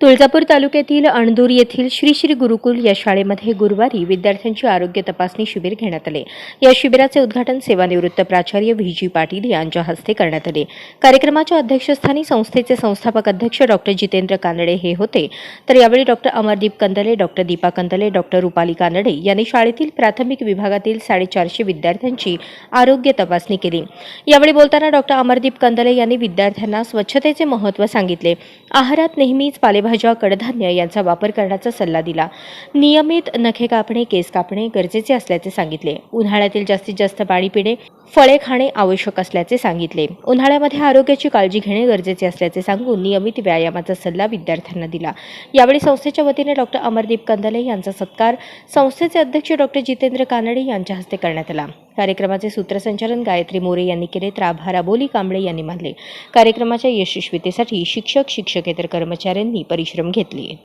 तुळजापूर तालुक्यातील अणदूर येथील श्री श्री गुरुकुल या शाळेमध्ये गुरुवारी विद्यार्थ्यांची आरोग्य तपासणी शिबिर घेण्यात आले. या शिबिराचे उद्घाटन सेवानिवृत्त प्राचार्य व्ही. जी. पाटील यांच्या हस्ते करण्यात आले. कार्यक्रमाच्या अध्यक्षस्थानी संस्थेचे संस्थापक अध्यक्ष डॉक्टर जितेंद्र कानडे हे होते. तर यावेळी doctor Amardeep Kandale doctor Deepa Kandale doctor Rupali Kanade यांनी शाळेतील प्राथमिक विभागातील साडेचारशे विद्यार्थ्यांची आरोग्य तपासणी केली. यावेळी बोलताना डॉक्टर अमरदीप कंदले यांनी विद्यार्थ्यांना स्वच्छतेचे महत्त्व सांगितले. आहारात नेहमीच पालेभाज्या कडधान्य यांचा वापर करण्याचा सल्ला दिला. नियमित नखे कापणे केस कापणे गरजेचे असल्याचे सांगितले. उन्हाळ्यातील जास्तीत जास्त पाणी पिणे फळे खाणे आवश्यक असल्याचे सांगितले. उन्हाळ्यामध्ये आरोग्याची काळजी घेणे गरजेचे असल्याचे सांगून नियमित व्यायामाचा सल्ला विद्यार्थ्यांना दिला. यावेळी संस्थेच्या वतीने डॉक्टर अमरदीप कंदले यांचा सत्कार संस्थेचे अध्यक्ष डॉक्टर जितेंद्र कानडे यांच्या हस्ते करण्यात आला. कार्यक्रमाचे सूत्रसंचालन गायत्री मोरे यांनी केले तर आभार अबोली कांबळे यांनी मानले. कार्यक्रमाच्या यशस्वीतेसाठी शिक्षक शिक्षकेतर कर्मचाऱ्यांनी परिश्रम घेतले.